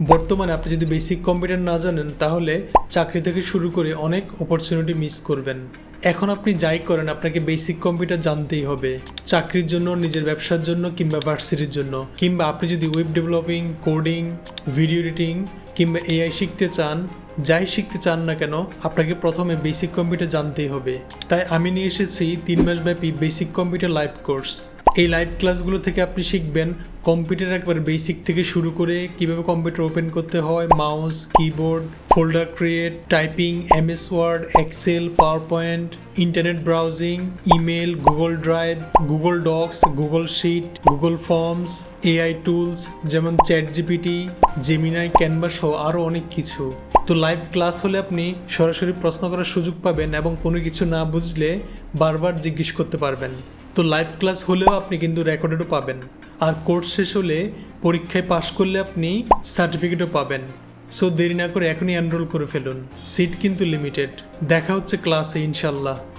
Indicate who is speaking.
Speaker 1: বর্তমানে আপনি যদি বেসিক কম্পিউটার না জানেন, তাহলে চাকরি থেকে শুরু করে অনেক অপরচুনিটি মিস করবেন। এখন আপনি যাই করেন, আপনাকে বেসিক কম্পিউটার জানতেই হবে। চাকরির জন্য, নিজের ব্যবসার জন্য কিংবা ভার্সিটির জন্য। কিংবা আপনি যদি web developing coding video editing কিংবা এআই শিখতে চান, যাই শিখতে চান না কেন, আপনাকে প্রথমে বেসিক কম্পিউটার জানতেই হবে। তাই আমি নিয়ে এসেছি তিন মাসব্যাপী বেসিক কম্পিউটার লাইভ কোর্স এই লাইভ ক্লাসগুলো থেকে আপনি শিখবেন কম্পিউটার একবার বেসিক থেকে শুরু করে কীভাবে কম্পিউটার ওপেন করতে হয় mouse keyboard folder create typing MS Word Excel PowerPoint internet browsing email Google Drive Google Docs Google Sheet Google Forms AI tools যেমন চ্যাট জিপিটি জেমিনাই ক্যানভা সহ আরও অনেক কিছু। তো লাইভ ক্লাস হলে আপনি সরাসরি প্রশ্ন করার সুযোগ পাবেন এবং কোনো কিছু না বুঝলে বারবার জিজ্ঞেস করতে পারবেন। তো লাইভ ক্লাস হলেও আপনি কিন্তু রেকর্ডেডও পাবেন। আর কোর্স শেষ হলে পরীক্ষায় পাশ করলে আপনি সার্টিফিকেটও পাবেন। সো দেরি না করে এখনই এনরোল করে ফেলুন। সিট কিন্তু লিমিটেড দেখা হচ্ছে ক্লাসে ইনশাল্লাহ